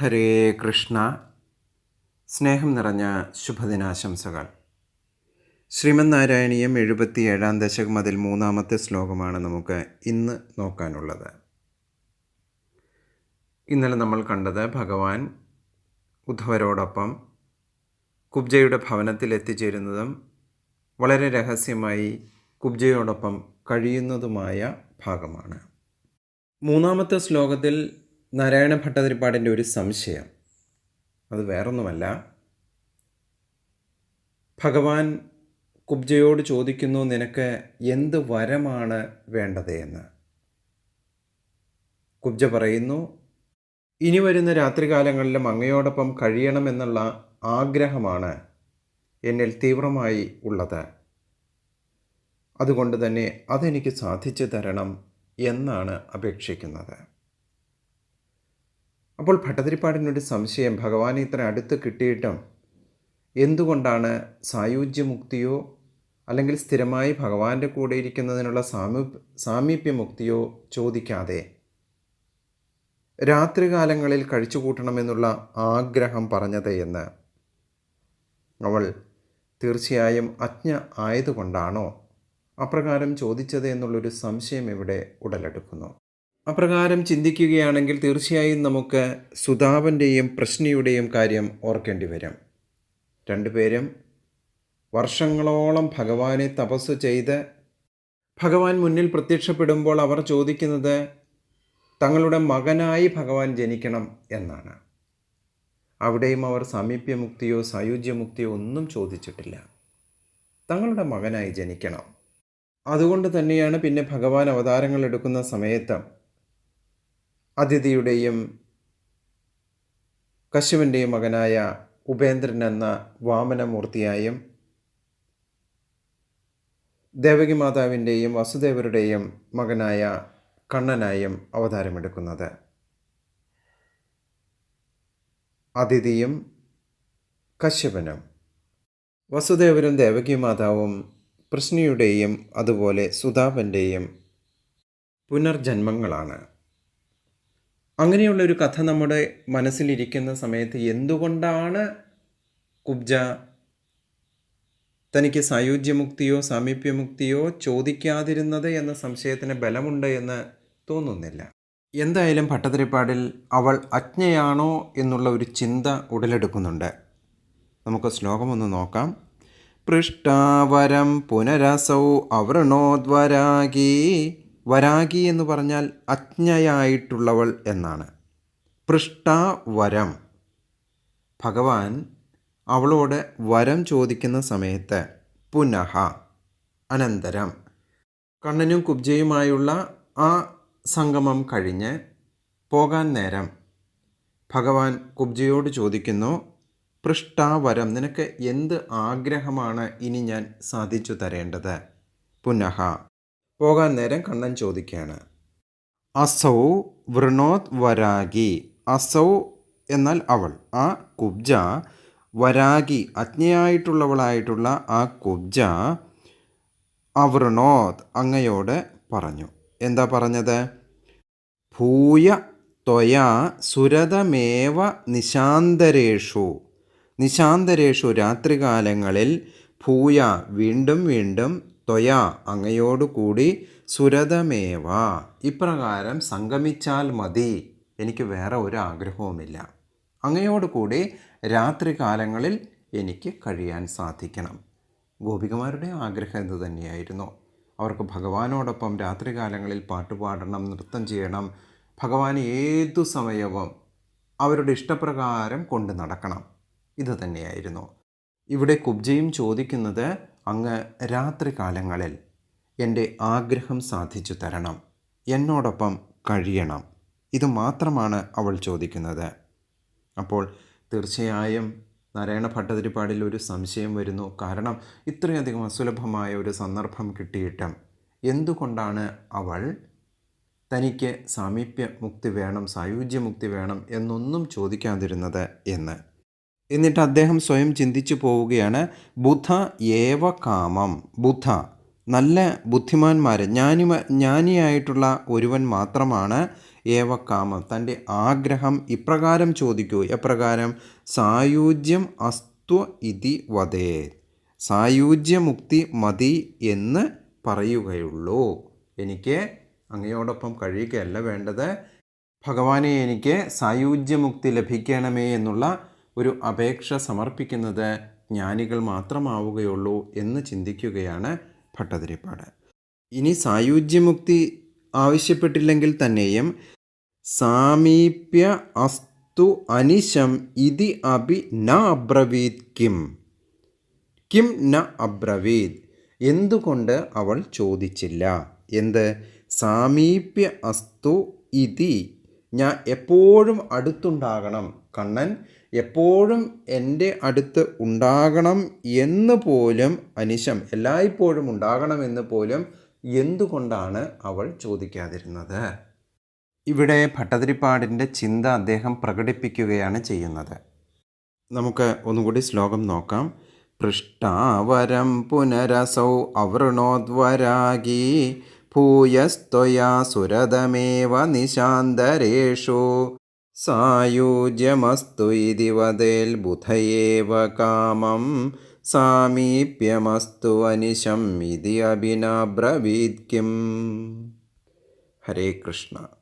ഹരേ കൃഷ്ണ. സ്നേഹം നിറഞ്ഞ ശുഭദിനാശംസകൾ. ശ്രീമൻ നാരായണീയം എഴുപത്തി ഏഴാം ദശകം അതിൽ മൂന്നാമത്തെ ശ്ലോകമാണ് നമുക്ക് ഇന്ന് നോക്കാനുള്ളത്. ഇന്നലെ നമ്മൾ കണ്ടത് ഭഗവാൻ ഉദ്ധവരോടൊപ്പം കുബ്ജയുടെ ഭവനത്തിൽ എത്തിച്ചേരുന്നതും വളരെ രഹസ്യമായി കുബ്ജയോടൊപ്പം കഴിയുന്നതുമായ ഭാഗമാണ്. മൂന്നാമത്തെ ശ്ലോകത്തിൽ നാരായണ ഭട്ടതിരിപ്പാടിന്റെ ഒരു സംശയം. അത് വേറൊന്നുമല്ല. ഭഗവാൻ കുബ്ജയോട് ചോദിക്കുന്നു നിനക്ക് എന്ത് വരമാണ് വേണ്ടത് എന്ന്? കുബ്ജ പറയുന്നു ഇനി വരുന്ന രാത്രികാലങ്ങളിലും അങ്ങയോടൊപ്പം കഴിയണമെന്നുള്ള ആഗ്രഹമാണ് എന്നിൽ തീവ്രമായി ഉള്ളത്. അതുകൊണ്ട് തന്നെ അതെനിക്ക് സാധിച്ചു തരണം എന്നാണ് അപേക്ഷിക്കുന്നത്. അപ്പോൾ ഭട്ടതിരിപ്പാടിനൊരു സംശയം ഭഗവാനെ ഇത്ര അടുത്ത് കിട്ടിയിട്ടും എന്തുകൊണ്ടാണ് സായുജ്യമുക്തിയോ അല്ലെങ്കിൽ സ്ഥിരമായി ഭഗവാന്റെ കൂടെ ഇരിക്കുന്നതിനുള്ള സാമീ സാമീപ്യമുക്തിയോ ചോദിക്കാതെ? രാത്രികാലങ്ങളിൽ കഴിച്ചുകൂട്ടണമെന്നുള്ള ആഗ്രഹം പറഞ്ഞത് എന്ന്. അവൾ തീർച്ചയായും അജ്ഞ ആയതുകൊണ്ടാണോ അപ്രകാരം ചോദിച്ചത് എന്നുള്ളൊരു സംശയം ഇവിടെ ഉടലെടുക്കുന്നു. അപ്രകാരം ചിന്തിക്കുകയാണെങ്കിൽ തീർച്ചയായും നമുക്ക് സുതാപന്റെയും പ്രശ്നിയുടെയും കാര്യം ഓർക്കേണ്ടി വരും. രണ്ടുപേരും വർഷങ്ങളോളം ഭഗവാനെ തപസ് ചെയ്ത് ഭഗവാൻ മുന്നിൽ പ്രത്യക്ഷപ്പെടുമ്പോൾ അവർ ചോദിക്കുന്നത് തങ്ങളുടെ മകനായി ഭഗവാൻ ജനിക്കണം എന്നാണ്. അവിടെയും അവർ സാമീപ്യമുക്തിയോ സായുജ്യമുക്തിയോ ഒന്നും ചോദിച്ചിട്ടില്ല. തങ്ങളുടെ മകനായി ജനിക്കണം. അതുകൊണ്ട് തന്നെയാണ് പിന്നെ ഭഗവാൻ അവതാരങ്ങൾ എടുക്കുന്ന സമയത്ത് അതിഥിയുടെയും കശുവിന്റെയും മകനായ ഉപേന്ദ്രൻ എന്ന വാമനമൂർത്തിയായും ദേവകി മാതാവിന്റെയും വസുദേവരുടെയും മകനായ കണ്ണനായും അവതാരമെടുക്കുന്നത്. അതിഥിയും കശ്യപനും വസുദേവരും ദേവകി മാതാവും കൃഷ്ണിയുടെയും അതുപോലെ സുതാപന്റെയും പുനർജന്മങ്ങളാണ്. അങ്ങനെയുള്ളൊരു കഥ നമ്മുടെ മനസ്സിലിരിക്കുന്ന സമയത്ത് എന്തുകൊണ്ടാണ് കുബ്ജ തനിക്ക് സായുജ്യമുക്തിയോ സാമീപ്യമുക്തിയോ ചോദിക്കാതിരുന്നത് എന്ന സംശയത്തിന് ബലമുണ്ട് എന്ന് തോന്നുന്നില്ല. എന്തായാലും ഭട്ടതിരിപ്പാടിൽ അവൾ അജ്ഞയാണോ എന്നുള്ള ഒരു ചിന്ത ഉടലെടുക്കുന്നുണ്ട്. നമുക്ക് ശ്ലോകമൊന്ന് നോക്കാം. പൃഷ്ടാവരം പുനരസൗ അവൃണോദ്വരാഗി വരാഗി എന്ന് പറഞ്ഞാൽ അജ്ഞയായിട്ടുള്ളവൾ എന്നാണ്. പൃഷ്ടാവരം ഭഗവാൻ അവളോട് വരം ചോദിക്കുന്ന സമയത്ത് പുനഃ അനന്തരം. കണ്ണനും കുബ്ജയുമായുള്ള ആ സംഗമം കഴിഞ്ഞ് പോകാൻ നേരം ഭഗവാൻ കുബ്ജയോട് ചോദിക്കുന്നു പൃഷ്ടാവരം നിനക്ക് എന്ത് ആഗ്രഹമാണ് ഇനി ഞാൻ സാധിച്ചു തരേണ്ടത്? പുനഃ പോകാൻ നേരം കണ്ണൻ ചോദിക്കുകയാണ്. അസൗ വൃണോത് വരാഗി. അസൗ എന്നാൽ അവൾ. ആ കുബ്ജ വരാഗി. അജ്ഞയായിട്ടുള്ളവളായിട്ടുള്ള ആ കുബ്ജ അവൃണോത് അങ്ങയോട് പറഞ്ഞു. എന്താ പറഞ്ഞത്? ഭൂയ ത്വയാ സുരതമേവ നിശാന്തരേഷു. നിശാന്തരേഷു രാത്രികാലങ്ങളിൽ ഭൂയ വീണ്ടും വീണ്ടും ത്വയാ അങ്ങയോടുകൂടി സുരതമേവ. ഇപ്രകാരം സംഗമിച്ചാൽ മതി. എനിക്ക് വേറെ ഒരു ആഗ്രഹവുമില്ല അങ്ങയോടുകൂടി രാത്രികാലങ്ങളിൽ എനിക്ക് കഴിയാൻ സാധിക്കണം. ഗോപികമാരുടെ ആഗ്രഹം ഇത് തന്നെയായിരുന്നു. അവർക്ക് ഭഗവാനോടൊപ്പം രാത്രികാലങ്ങളിൽ പാട്ടുപാടണം നൃത്തം ചെയ്യണം ഭഗവാൻ ഏതു സമയവും അവരുടെ ഇഷ്ടപ്രകാരം കൊണ്ട് നടക്കണം. ഇത് തന്നെയായിരുന്നു. ഇവിടെ കുബ്ജയും ചോദിക്കുന്നത് അങ്ങ് രാത്രികാലങ്ങളിൽ എന്റെ ആഗ്രഹം സാധിച്ചു തരണം. എന്നോടൊപ്പം കഴിയണം. ഇത് മാത്രമാണ് അവൾ ചോദിക്കുന്നത്. അപ്പോൾ തീർച്ചയായും നാരായണ ഭട്ടതിരിപ്പാടിൽ ഒരു സംശയം വരുന്നു. കാരണം ഇത്രയധികം അസുലഭമായ ഒരു സന്ദർഭം കിട്ടിയിട്ടും എന്തുകൊണ്ടാണ് അവൾ തനിക്ക് സാമീപ്യ മുക്തി വേണം സായുജ്യമുക്തി വേണം എന്നൊന്നും ചോദിക്കാതിരുന്നത് എന്ന്? എന്നിട്ട് അദ്ദേഹം സ്വയം ചിന്തിച്ചു പോവുകയാണ്. ബുധ ഏവ കാമം. ബുധ. നല്ല ബുദ്ധിമാന്മാർ ജ്ഞാനി ജ്ഞാനിയായിട്ടുള്ള ഒരുവൻ മാത്രമാണ് ഏവ കാമം. തന്റെ ആഗ്രഹം ഇപ്രകാരം ചോദിക്കൂ. എപ്രകാരം? സായുജ്യം അസ്ത്വ ഇതി വദേ സായുജ്യമുക്തി മതി എന്ന് പറയുകയുള്ളൂ. എനിക്ക് അങ്ങയോടൊപ്പം കഴിയുകയല്ല വേണ്ടത്. ഭഗവാനെ എനിക്ക് സായുജ്യമുക്തി ലഭിക്കണമേ എന്നുള്ള ഒരു അപേക്ഷ സമർപ്പിക്കുന്നത് ജ്ഞാനികൾ മാത്രമാവുകയുള്ളൂ എന്ന് ചിന്തിക്കുകയാണ് ഭട്ടതിരിപ്പാട്. ഇനി സായുജ്യമുക്തി ആവശ്യപ്പെട്ടില്ലെങ്കിൽ തന്നെയും സാമീപ്യ അസ്തു അനിശം ഇതി അഭി ന അബ്രവീത് കിം. കിം ന അബ്രവീത്. എന്തുകൊണ്ട് അവൾ ചോദിച്ചില്ല? എന്ത്? സാമീപ്യ അസ്തു ഇതി. ഞാൻ എപ്പോഴും അടുത്തുണ്ടാകണം. കണ്ണൻ എപ്പോഴും എന്റെ അടുത്ത് ഉണ്ടാകണം എന്ന് പോലും അനിശം എല്ലായ്പ്പോഴും ഉണ്ടാകണമെന്ന് പോലും എന്തുകൊണ്ടാണ് അവൾ ചോദിക്കാതിരുന്നത്? ഇവിടെ ഭട്ടതിരിപ്പാടിന്റെ ചിന്ത അദ്ദേഹം പ്രകടിപ്പിക്കുകയാണ് ചെയ്യുന്നത്. നമുക്ക് ഒന്നുകൂടി ശ്ലോകം നോക്കാം. പൃഷ്ടാവരം പുനരസൗ അവൃണോദ്വരാഗി ഭൂയസ്ത്വയാ സുരതമേവ നിശാന്തരേഷു സായുജ്യമസ്തു ഇതി ബുധയേവ കാമം. സാമീപ്യമസ്തു അനിശം ഇതി അഭിനബ്രവീത് ഹരേ കൃഷ്ണ.